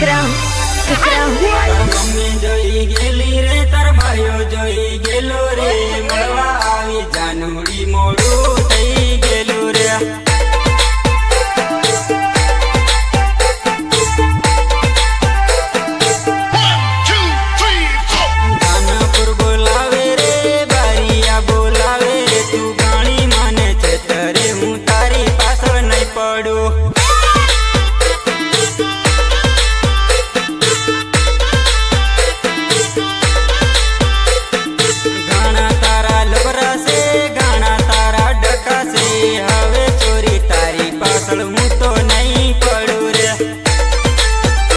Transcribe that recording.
વિક્રમ વિક્રમ ગમે જોઈ ગેલી રે તાર ભાઈઓ જોઈ ગેલો રે. saludo